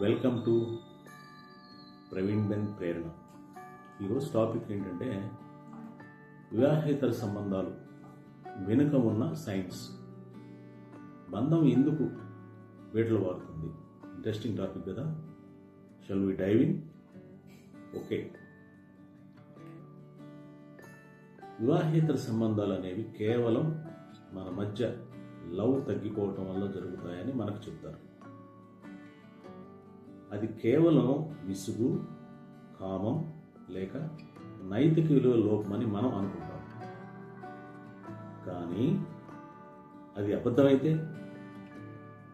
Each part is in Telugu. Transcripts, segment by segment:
Welcome to Praveen Ben Prerana. ఈరోజు టాపిక్ ఏంటంటే వివాహేతర సంబంధాలు వెనుక ఉన్న సైన్స్. బంధం ఎందుకు వేటలు వాడుతుంది? ఇంట్రెస్టింగ్ టాపిక్ కదా. షల్ వి డైవింగ్ ఓకే వివాహేతర సంబంధాలు అనేవి కేవలం మన మధ్య లవ్ తగ్గిపోవటం వల్ల జరుగుతాయని మనకు చెప్తారు. అది కేవలం విసుగు కామం లేక నైతిక విలువ లోపమని మనం అనుకుంటాం. కానీ అది అబద్ధమైతే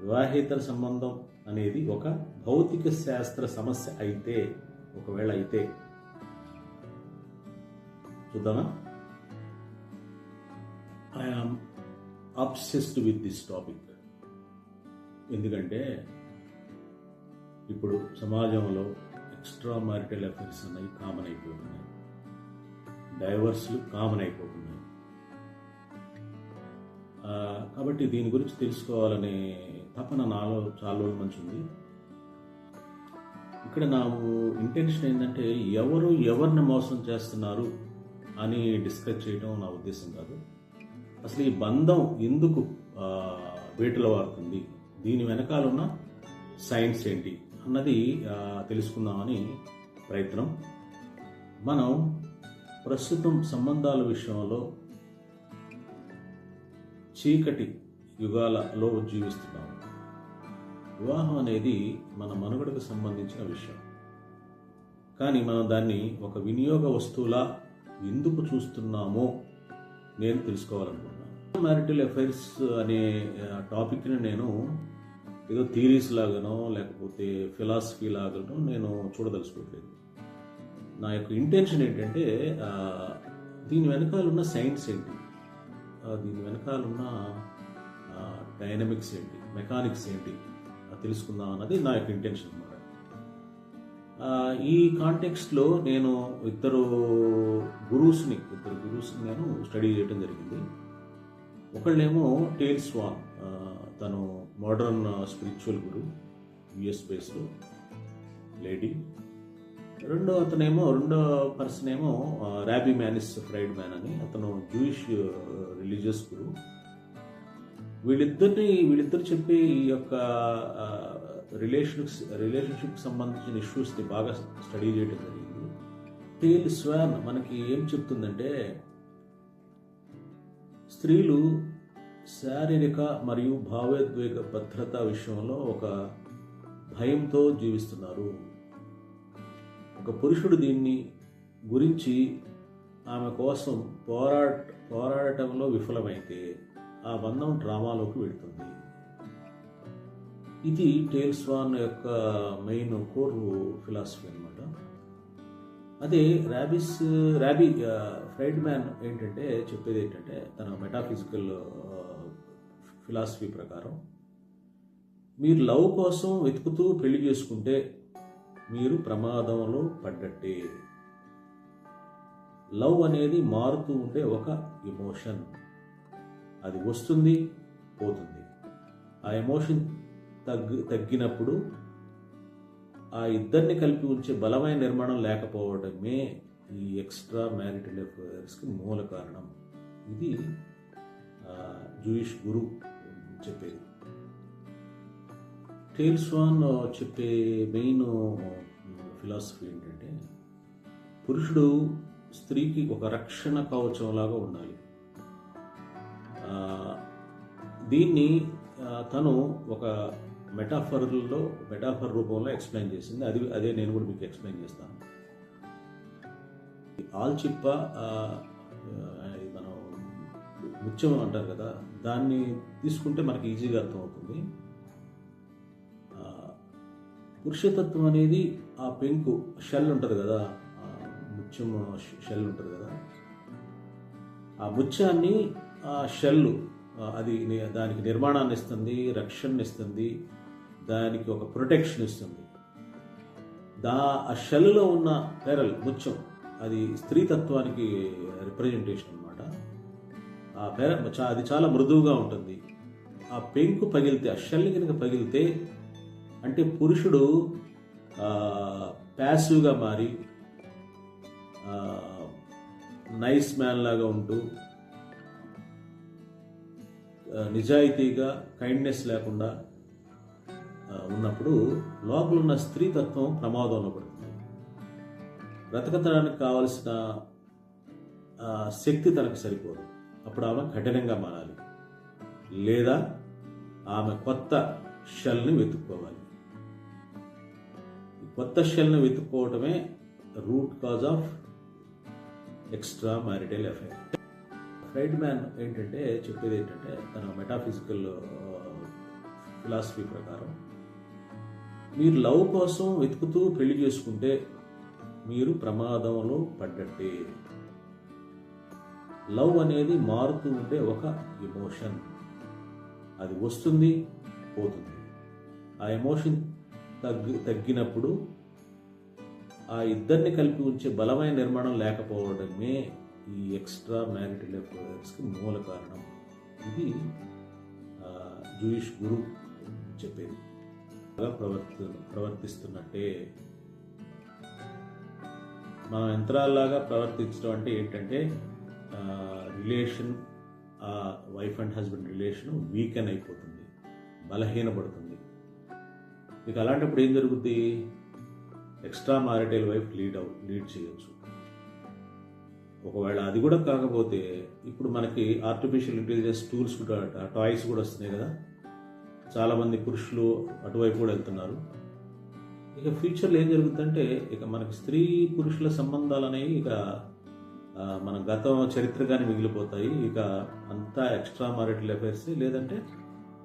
వివాహేతర సంబంధం అనేది ఒక భౌతిక శాస్త్ర సమస్య అయితే ఒకవేళ అయితే చూద్దామా? I am obsessed with this topic ఎందుకంటే ఇప్పుడు సమాజంలో ఎక్స్ట్రా మ్యారిటల్ అఫైర్స్ అనేవి కామన్ అయిపోతున్నాయి. డైవర్స్లు కామన్ అయిపోతున్నాయి. కాబట్టి దీని గురించి తెలుసుకోవాలనే తపన నాలో చాలా రోజుల నుంచి ఉంది. ఇక్కడ నా ఇంటెన్షన్ ఏంటంటే ఎవరు ఎవరిని మోసం చేస్తున్నారు అని డిస్కస్ చేయడం నా ఉద్దేశం కాదు. అసలు ఈ బంధం ఎందుకు ఆ, వేటలో వాడుతుంది దీని వెనకాల ఉన్న సైన్స్ ఏంటి? అన్నది తెలుసుకుందామని ప్రయత్నం. మనం ప్రస్తుతం సంబంధాల విషయంలో చీకటి యుగాలలో జీవిస్తున్నాము. వివాహం అనేది మన మనుగడకు సంబంధించిన విషయం. కానీ మనం దాన్ని ఒక వినియోగ వస్తువులా ఎందుకు చూస్తున్నామో నేను తెలుసుకోవాలనుకుంటున్నాను. మ్యారిటల్ అఫైర్స్ అనే టాపిక్ని నేను ఏదో థీరీస్ లాగానో లేకపోతే ఫిలాసఫీ లాగానో నేను చూడదలుచుకోవట్లేదు. నా యొక్క ఇంటెన్షన్ ఏంటంటే దీని వెనకాల ఉన్న సైన్స్ ఏంటి? దీని వెనకాల ఉన్న డైనమిక్స్ ఏంటి? మెకానిక్స్ ఏంటి? అది తెలుసుకుందాం అన్నది నా యొక్క ఇంటెన్షన్ అనమాట ఈ కాంటెక్స్ట్లో నేను ఇద్దరు గురూస్ని ఇద్దరు గురూస్ని నేను స్టడీ చేయడం జరిగింది. ఒకళ్ళేమో టేల్ స్వాన్ తను modern spiritual guru US based lady. రెండో అతనేమో రెండో పర్సన్ ఏమో ర్యాబీ మ్యానిస్ ఫ్రైడ్ మ్యాన్ అని. అతను జూయిష్ రిలీజియస్ గురు. వీళ్ళిద్దరిని వీళ్ళిద్దరు చెప్పే ఈ యొక్క రిలేషన్స్ రిలేషన్షిప్ సంబంధించిన ఇష్యూస్ని బాగా స్టడీ చేయడం జరిగింది. టేల్ స్వాన్ మనకి ఏం చెప్తుందంటే స్త్రీలు శారీరక మరియు భావోద్వేగ భద్రత విషయంలో ఒక భయంతో జీవిస్తున్నారు. ఒక పురుషుడు దీన్ని గురించి ఆమె కోసం పోరాట పోరాడటంలో విఫలమైతే ఆ బంధం డ్రామాలోకి వెళ్తుంది. ఇది టేల్స్ వాన్ యొక్క మెయిన్ కోర్ ఫిలాసఫీ అనమాట అదే ర్యాబిస్ ర్యాబీ ఫ్రైడ్ మ్యాన్ ఏంటంటే చెప్పేది ఏంటంటే తన మెటాఫిజికల్ ఫిలాసఫీ ప్రకారం మీరు లవ్ కోసం వెతుకుతూ పెళ్ళి చేసుకుంటే మీరు ప్రమాదంలో పడ్డట్టే. లవ్ అనేది మారుతూ ఉండే ఒక ఎమోషన్. అది వస్తుంది పోతుంది. ఆ ఎమోషన్ తగ్గి తగ్గినప్పుడు ఆ ఇద్దరిని కలిపి ఉంచే బలమైన నిర్మాణం లేకపోవడమే ఈ ఎక్స్ట్రా మ్యారిటల్ అఫైర్స్కి మూల కారణం. ఇది జూయిష్ గురు చెప్పేది. టేల్స్వాన్ చెప్పే మెయిన్ ఫిలాసఫీ ఏంటంటే పురుషుడు స్త్రీకి ఒక రక్షణ కవచంలాగా ఉండాలి. దీన్ని తను ఒక మెటాఫర్లో మెటాఫర్ రూపంలో ఎక్స్ప్లెయిన్ చేసింది. అది అదే నేను కూడా మీకు ఎక్స్ప్లెయిన్ చేస్తాను. ఆల్చిప్ప ముత్యం అంటారు కదా దాన్ని తీసుకుంటే మనకి ఈజీగా అర్థమవుతుంది. పురుషతత్వం అనేది ఆ పెంకు షెల్ ఉంటుంది కదా ముత్యం షెల్ ఉంటుంది కదా. ఆ ముత్యాన్ని ఆ షెల్ అది దానికి నిర్మాణాన్ని ఇస్తుంది రక్షణ ఇస్తుంది దానికి ఒక ప్రొటెక్షన్ ఇస్తుంది. దా ఆ షెల్లో ఉన్న పెరల్ ముత్యం అది స్త్రీతత్వానికి రిప్రజెంటేషన్ అనమాట ఆ పెర అది చాలా మృదువుగా ఉంటుంది. ఆ పెంకు పగిలితే ఆ షెల్ కనుక పగిలితే అంటే పురుషుడు ప్యాసివ్గా మారి నైస్ మ్యాన్ లాగా ఉంటూ నిజాయితీగా కైండ్నెస్ లేకుండా ఉన్నప్పుడు లోపల ఉన్న స్త్రీతత్వం ప్రమాదంలో పడుతుంది బ్రతకతడానికి కావలసిన శక్తి తనకు సరిపోదు. అప్పుడు ఆమె కఠినంగా మారాలి. లేదా ఆమె కొత్త షెల్ని వెతుక్కోవాలి. కొత్త షెల్ని వెతుక్కోవటమే root cause of extra marital effect Friedman ఏంటంటే చెప్పేది ఏంటంటే తన మెటాఫిజికల్ ఫిలాసఫీ uh, ప్రకారం మీరు లవ్ కోసం వెతుకుతూ పెళ్ళి చేసుకుంటే మీరు ప్రమాదంలో పడ్డట్టే. లవ్ అనేది మారుతూ ఉండే ఒక ఎమోషన్. అది వస్తుంది పోతుంది. ఆ ఎమోషన్ తగ్గి తగ్గినప్పుడు ఆ ఇద్దరిని కలిపి ఉంచే బలమైన నిర్మాణం లేకపోవడమే ఈ ఎక్స్ట్రా మ్యారిటల్ అఫైర్స్కి మూల కారణం. ఇది జూయిష్ గురు చెప్పేది. అలా ప్రవర్తి ప్రవర్తిస్తున్నట్టే మనం యంత్రాల్లాగా ప్రవర్తించడం అంటే ఏంటంటే రిలేషన్ ఆ wife and husband relation weaken అయిపోతుంది బలహీనపడుతుంది. ఇక అలాంటప్పుడు ఏం జరుగుద్ది? ఎక్స్ట్రా మ్యారిటల్ వైఫ్ లీడ్ అవు లీడ్ చేయొచ్చు. ఒకవేళ అది కూడా కాకపోతే ఇప్పుడు మనకి ఆర్టిఫిషియల్ ఇంటెలిజెన్స్ టూల్స్ కూడా టాయ్స్ కూడా వస్తున్నాయి కదా? చాలామంది పురుషులు అటువైపు కూడా వెళ్తున్నారు. ఇక ఫ్యూచర్లో ఏం జరుగుతుందంటే ఇక మనకి స్త్రీ పురుషుల సంబంధాలు అనేవి ఇక మన గతం చరిత్రగానే మిగిలిపోతాయి. ఇక అంతా ఎక్స్ట్రా మారిటల్ అఫైర్స్ లేదంటే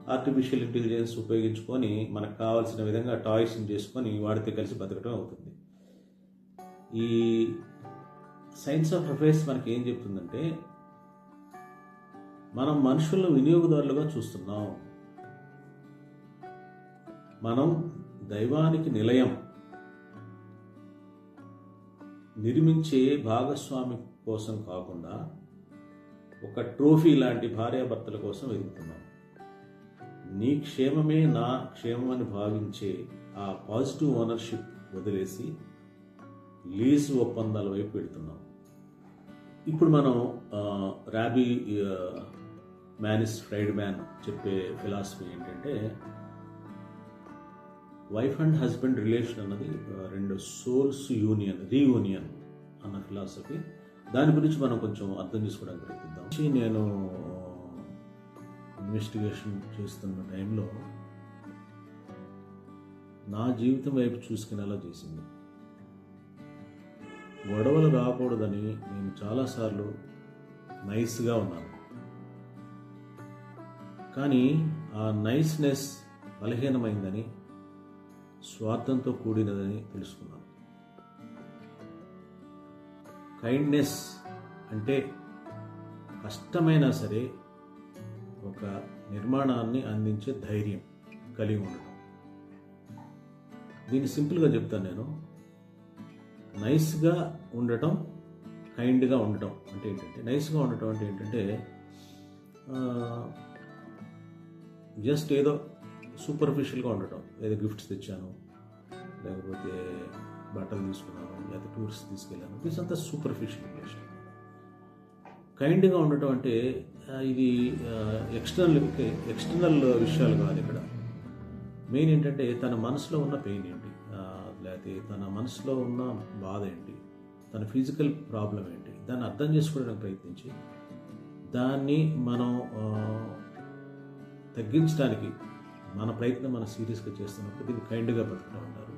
ఆర్టిఫిషియల్ ఇంటెలిజెన్స్ ఉపయోగించుకొని మనకు కావాల్సిన విధంగా టాయ్స్ చేసుకొని వాడితే కలిసి బతకడం అవుతుంది. ఈ సైన్స్ ఆఫ్ అఫైర్స్ మనకి ఏం చెప్తుందంటే మనం మనుషులను వినియోగదారులుగా చూస్తున్నాం. మనం దైవానికి నిలయం. నిర్మించే భాగస్వామి కోసం కాకుండా ఒక ట్రోఫీ లాంటి భార్యాభర్తల కోసం వెతుకుతున్నాం. నీ క్షేమమే నా క్షేమం అని భావించే ఆ పాజిటివ్ ఓనర్షిప్ వదిలేసి లీజ్ ఒప్పందాల వైపు పెడుతున్నాం ఇప్పుడు మనం ర్యాబీ మ్యానిస్ ఫ్రైడ్ మ్యాన్ చెప్పే ఫిలాసఫీ ఏంటంటే వైఫ్ అండ్ హస్బెండ్ రిలేషన్ అన్నది రెండు సోల్స్ యూనియన్ రీయూనియన్ అన్న ఫిలాసఫీ. దాని గురించి మనం కొంచెం అర్థం చేసుకోవడానికి ప్రయత్నిద్దాం. నేను ఇన్వెస్టిగేషన్ చేస్తున్న టైంలో నా జీవితం వైపు చూసుకునేలా చేసింది. గొడవలు రాకూడదని నేను చాలాసార్లు నైస్గా ఉన్నాను. కానీ ఆ నైస్నెస్ బలహీనమైందని స్వార్థంతో కూడినదని తెలుసుకున్నాను. కైండ్నెస్ అంటే కష్టమైనా సరే ఒక నిర్మాణాన్ని అందించే ధైర్యం కలిగి ఉండడం దీన్ని సింపుల్గా చెప్తాను నేను. నైస్గా ఉండటం కైండ్గా ఉండటం అంటే ఏంటంటే నైస్గా ఉండటం అంటే ఏంటంటే జస్ట్ ఏదో సూపర్ఫిషియల్గా ఉండటం. ఏదో గిఫ్ట్స్ తెచ్చాను లేకపోతే బట్టలు తీసుకున్నాను లేకపోతే టూర్స్ తీసుకెళ్ళాను. దిస్ అంతా సూపర్ఫిషియల్ రిలేషన్ కైండ్గా ఉండటం అంటే ఇది ఎక్స్టర్నల్ ఎక్స్టర్నల్ విషయాలు కాదు ఇక్కడ. మెయిన్ ఏంటంటే తన మనసులో ఉన్న పెయిన్ ఏంటి? లేకపోతే తన మనసులో ఉన్న బాధ ఏంటి? తన ఫిజికల్ ప్రాబ్లం ఏంటి? దాన్ని అర్థం చేసుకోవడానికి ప్రయత్నించి దాన్ని మనం తగ్గించడానికి మన ప్రయత్నం మనం సీరియస్గా చేస్తున్నప్పుడు దీన్ని కైండ్గా బతకడం ఉంటారు.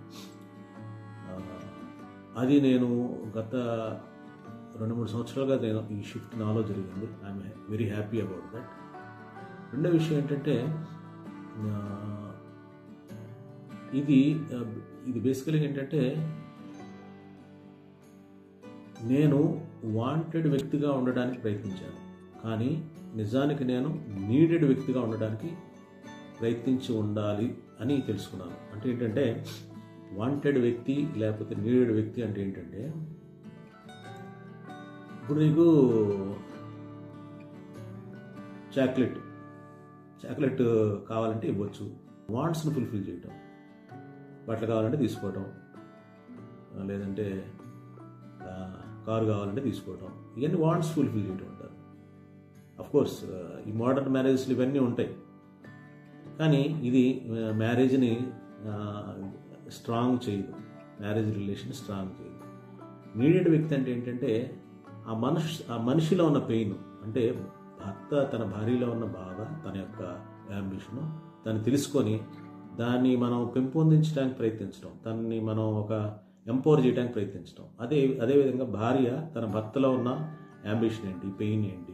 అది నేను గత రెండు మూడు సంవత్సరాలుగా నేను ఈ షిఫ్ట్ నాలో జరిగింది. I'm very happy about that రెండో విషయం ఏంటంటే ఇది ఇది బేసికల్గా ఏంటంటే నేను వాంటెడ్ వ్యక్తిగా ఉండడానికి ప్రయత్నించాను. కానీ నిజానికి నేను నీడెడ్ వ్యక్తిగా ఉండడానికి ప్రయత్నించి ఉండాలి అని తెలుసుకున్నాను. అంటే ఏంటంటే వాంటెడ్ వ్యక్తి లేకపోతే నీడెడ్ వ్యక్తి అంటే ఏంటంటే ఇప్పుడు నీకు చాక్లెట్ చాక్లెట్ కావాలంటే ఇవ్వచ్చు. వాంట్స్ని ఫుల్ఫిల్ చేయటం బట్టలు కావాలంటే తీసుకోవటం లేదంటే కారు కావాలంటే తీసుకోవటం ఇవన్నీ వాంట్స్ ఫుల్ఫిల్ చేయటం ఉంటారు కోర్స్ ఈ మోడర్న్ మ్యారేజెస్లు ఇవన్నీ ఉంటాయి. కానీ ఇది మ్యారేజ్ని స్ట్రాంగ్ చేయదు. మ్యారేజ్ రిలేషన్ స్ట్రాంగ్ చేయదు. నీడెడ్ వ్యక్తి అంటే ఏంటంటే ఆ మనిషి ఆ మనిషిలో ఉన్న పెయిన్ అంటే భర్త తన భార్యలో ఉన్న బాధ తన యొక్క అంబిషను దాన్ని తెలుసుకొని దాన్ని మనం పెంపొందించడానికి ప్రయత్నించడం దాన్ని మనం ఒక ఎంపవర్ చేయడానికి ప్రయత్నించడం. అదే అదేవిధంగా భార్య తన భర్తలో ఉన్న అంబిషన్ ఏంటి పెయిన్ ఏంటి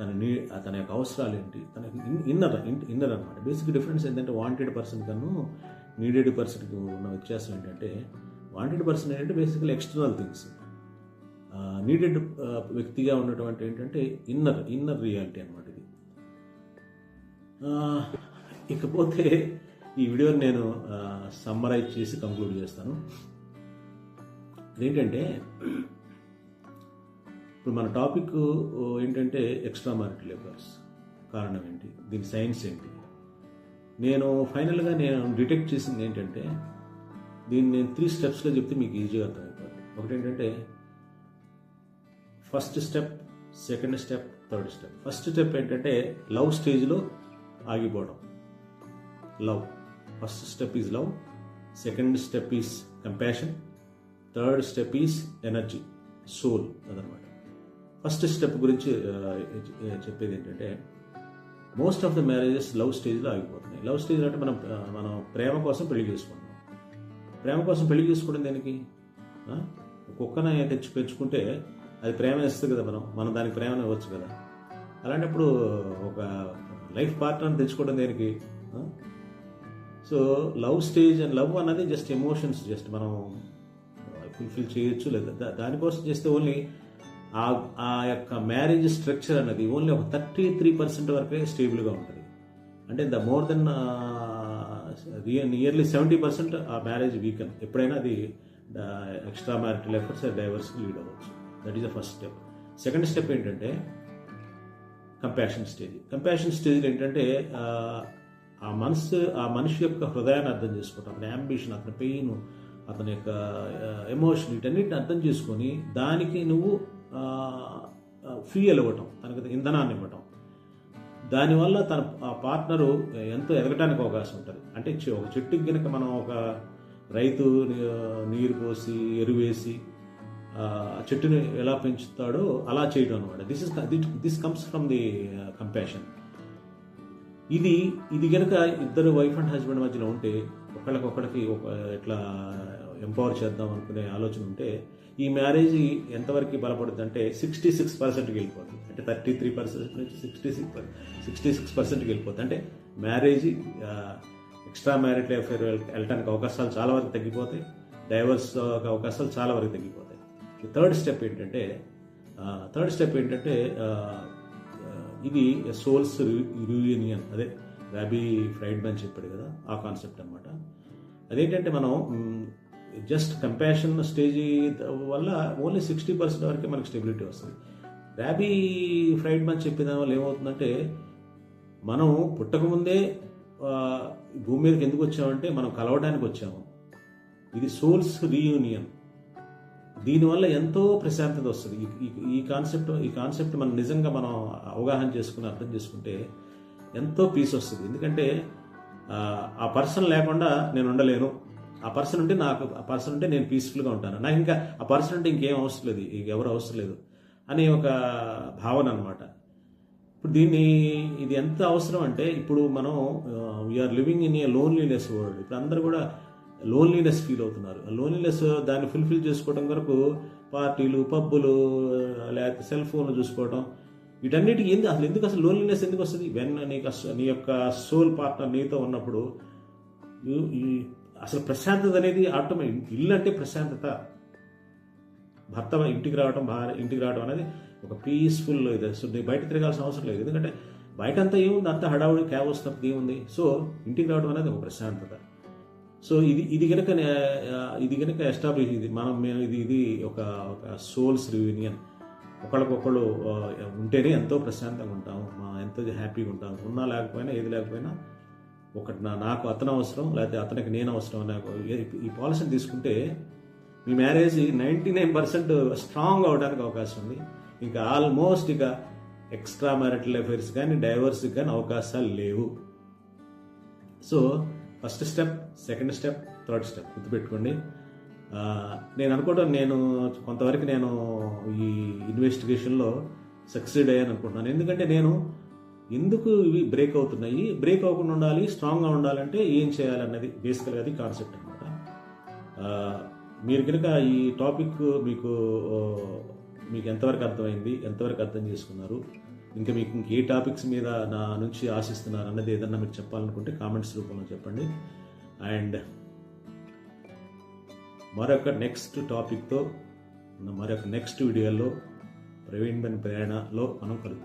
తన నీ తన యొక్క అవసరాలు ఏంటి తన ఇన్నర్ ఇన్నర్ అనమాట బేసిక్ డిఫరెన్స్ ఏంటంటే వాంటెడ్ పర్సన్ కన్నా నీడెడ్ పర్సన్కి ఉన్న వ్యత్యాసం ఏంటంటే వాంటెడ్ పర్సన్ ఏంటంటే బేసికలీ ఎక్స్టర్నల్ థింగ్స్ నీడెడ్ వ్యక్తిగా ఉన్నటువంటి ఏంటంటే ఇన్నర్ ఇన్నర్ రియాలిటీ అనమాట ఇది. ఇకపోతే ఈ వీడియోని నేను సమ్మరైజ్ చేసి కంక్లూడ్ చేస్తాను. ఏంటంటే ఇప్పుడు మన టాపిక్ ఏంటంటే ఎక్స్ట్రా మ్యారిటల్ అఫైర్స్ కారణం ఏంటి? దీని సైన్స్ ఏంటి? నేను ఫైనల్గా నేను డిటెక్ట్ చేసింది ఏంటంటే దీన్ని నేను త్రీ స్టెప్స్లో చెప్తే మీకు ఈజీగా అర్థమైపోతుంది ఒకటి ఏంటంటే first step second step third step first step ఏంటంటే లవ్ స్టేజ్లో ఆగిపోవడం. Love first step is love second step is compassion third step is energy soul అదనమాట. ఫస్ట్ స్టెప్ గురించి చెప్పేది ఏంటంటే most of the marriages love స్టేజ్లో ఆగిపోతున్నాయి. లవ్ స్టేజ్ అంటే మనం మనం ప్రేమ కోసం పెళ్ళి చేసుకుంటాం. ప్రేమ కోసం పెళ్ళి చేసుకోవడం దేనికి? కుక్కనే తెచ్చి పెంచుకుంటే అది ప్రేమ ఇస్తుంది కదా మనం. మనం దానికి ప్రేమ ఇవ్వచ్చు కదా. అలాంటప్పుడు ఒక లైఫ్ పార్ట్నర్ని తెచ్చుకోవడం దేనికి? So love stage and love అన్నది జస్ట్ ఎమోషన్స్ జస్ట్ మనం ఫుల్ఫిల్ చేయొచ్చు లేదా దా- దానికోసం చేస్తే ఓన్లీ ఆ ఆ యొక్క మ్యారేజ్ స్ట్రక్చర్ అన్నది ఓన్లీ ఒక థర్టీ త్రీ పర్సెంట్ వరకే స్టేబుల్గా ఉంటుంది. అంటే the more than nearly seventy percent ఆ మ్యారేజ్ వీకెన్ ఎప్పుడైనా అది ఎక్స్ట్రా మ్యారిటల్ ఎఫర్ట్స్ డైవర్స్కి లీడ్ అవ్వచ్చు. That is the first step second step ఏంటంటే కంపాషన్ స్టేజ్ కంపాషన్ స్టేజ్ ఏంటంటే ఆ, ఆ మనసు ఆ మనిషి యొక్క హృదయాన్ని అర్థం చేసుకోవటం అతని అంబిషన్ అతని పెయిన్ అతని యొక్క ఎమోషన్ వీటన్నిటిని అర్థం చేసుకొని దానికి నువ్వు ఫ్యూయల్ ఇవ్వటం తనకి ఇంధనాన్ని ఇవ్వటం. దానివల్ల తన ఆ పార్ట్నరు ఎంతో ఎదగటానికి అవకాశం ఉంటుంది. అంటే ఒక చెట్టుకి కనుక మనం ఒక రైతు నీరు పోసి ఎరువేసి చెట్టుని ఎలా పెంచుతాడో అలా చేయడం అనమాట this is this comes from the compassion ఇది ఇది కనుక ఇద్దరు వైఫ్ అండ్ హస్బెండ్ మధ్యలో ఉంటే ఒకళ్ళకొకళ్ళకి ఒక ఇట్లా ఎంపవర్ చేద్దాం అనుకునే ఆలోచన ఉంటే ఈ మ్యారేజ్ ఎంతవరకు బలపడుతుంది అంటే సిక్స్టీ సిక్స్ పర్సెంట్కి వెళ్ళిపోతుంది అంటే థర్టీ త్రీ పర్సెంట్ నుంచి సిక్స్టీ సిక్స్ సిక్స్టీ సిక్స్ పర్సెంట్కి వెళ్ళిపోతుంది అంటే మ్యారేజ్ ఎక్స్ట్రా మ్యారిటల్ అఫేర్ వెళ్ళటానికి అవకాశాలు చాలా వరకు తగ్గిపోతాయి. డైవర్స్ అవకాశాలు చాలా వరకు తగ్గిపోతాయి. థర్డ్ స్టెప్ ఏంటంటే థర్డ్ స్టెప్ ఏంటంటే ఇది సోల్స్ రియూనియన్. అదే రాబీ ఫ్రైడ్ మ్యాన్ చెప్పాడు కదా ఆ కాన్సెప్ట్ అనమాట అదేంటంటే మనం జస్ట్ కంపాషన్ స్టేజ్ వల్ల ఓన్లీ సిక్స్టీ పర్సెంట్ వరకే మనకి స్టెబిలిటీ వస్తుంది. ర్యాబీ ఫ్రైడ్ మన్ చెప్పిన వాళ్ళు వల్ల ఏమవుతుందంటే మనం పుట్టకముందే భూమి మీదకి ఎందుకు వచ్చామంటే మనం కలవడానికి వచ్చాము. ఇది సోల్స్ రీయూనియన్. దీనివల్ల ఎంతో ప్రశాంతత వస్తుంది. ఈ- కాన్సెప్ట్ ఈ కాన్సెప్ట్ మనం నిజంగా మనం అవగాహన చేసుకుని అర్థం చేసుకుంటే ఎంతో పీస్ వస్తుంది. ఎందుకంటే ఆ పర్సన్ లేకుండా నేను ఉండలేను. ఆ పర్సన్ ఉంటే నాకు ఆ పర్సన్ ఉంటే నేను పీస్ఫుల్గా ఉంటాను. నాకు ఇంకా ఆ పర్సన్ ఉంటే ఇంకేం అవసరం లేదు ఇంకెవరు అవసరం లేదు అనే ఒక భావన అనమాట ఇప్పుడు దీన్ని ఇది ఎంత అవసరం అంటే ఇప్పుడు మనం we're living in a loneliness world ఇప్పుడు అందరూ కూడా లోన్లీనెస్ ఫీల్ అవుతున్నారు. లోన్లీనెస్ దాన్ని ఫుల్ఫిల్ చేసుకోవడం వరకు పార్టీలు పబ్బులు లేకపోతే సెల్ ఫోన్లు చూసుకోవడం వీటన్నిటికీ ఏంది అసలు ఎందుకు అసలు లోన్లీనెస్ ఎందుకు వస్తుంది? వెన్ నీకు నీ యొక్క సోల్ పార్ట్నర్ నీతో ఉన్నప్పుడు అసలు ప్రశాంతత అనేది ఆటోమేటిక్ ఇల్లు అంటే ప్రశాంతత. భర్త ఇంటికి రావడం భార్య ఇంటికి రావడం అనేది ఒక పీస్ఫుల్ ఇది. అసలు నీకు బయట తిరగాల్సిన అవసరం లేదు. ఎందుకంటే బయట అంతా ఏముంది? అంత హడావుడి క్యాబ్ వస్తున్నప్పుడు ఏముంది? సో ఇంటికి రావడం అనేది ఒక ప్రశాంతత. సో ఇది ఇది కనుక ఇది కనుక ఎస్టాబ్లిష్ ఇది. మనం మేము ఇది ఇది ఒక ఒక సోల్స్ రియూనియన్ ఒకళ్ళకొకళ్ళు ఉంటేనే ఎంతో ప్రశాంతంగా ఉంటాం. ఎంతో హ్యాపీగా ఉంటాం. ఉన్నా లేకపోయినా ఏది లేకపోయినా ఒకటి నా నాకు అతను అవసరం లేకపోతే అతనికి నేను అవసరం నాకు ఈ పాలసీని తీసుకుంటే మీ marriage ninety nine percent strong అవడానికి అవకాశం ఉంది. ఇంకా ఆల్మోస్ట్ ఇక ఎక్స్ట్రా మ్యారిటల్ అఫైర్స్ కానీ డైవర్స్ కానీ అవకాశాలు లేవు. So first step second step third step గుర్తుపెట్టుకోండి. నేను అనుకోవడం నేను కొంతవరకు నేను ఈ ఇన్వెస్టిగేషన్లో సక్సీడ్ అయ్యాను అనుకుంటున్నాను. ఎందుకంటే నేను ఎందుకు ఇవి బ్రేక్ అవుతున్నాయి? బ్రేక్ అవ్వకుండా ఉండాలి స్ట్రాంగ్గా ఉండాలంటే ఏం చేయాలన్నది బేసికల్గా అది కాన్సెప్ట్ అనమాట మీరు కనుక ఈ టాపిక్ మీకు మీకు ఎంతవరకు అర్థమైంది ఎంతవరకు అర్థం చేసుకున్నారు? ఇంకా మీకు ఇంకే టాపిక్స్ మీద నా నుంచి ఆశిస్తున్నారు అన్నది ఏదన్నా మీరు చెప్పాలనుకుంటే కామెంట్స్ రూపంలో చెప్పండి. అండ్ మరొక నెక్స్ట్ టాపిక్తో మరొక నెక్స్ట్ వీడియోలో ప్రవీణ్ బెన్ ప్రయాణలో మనం కలుగుతాం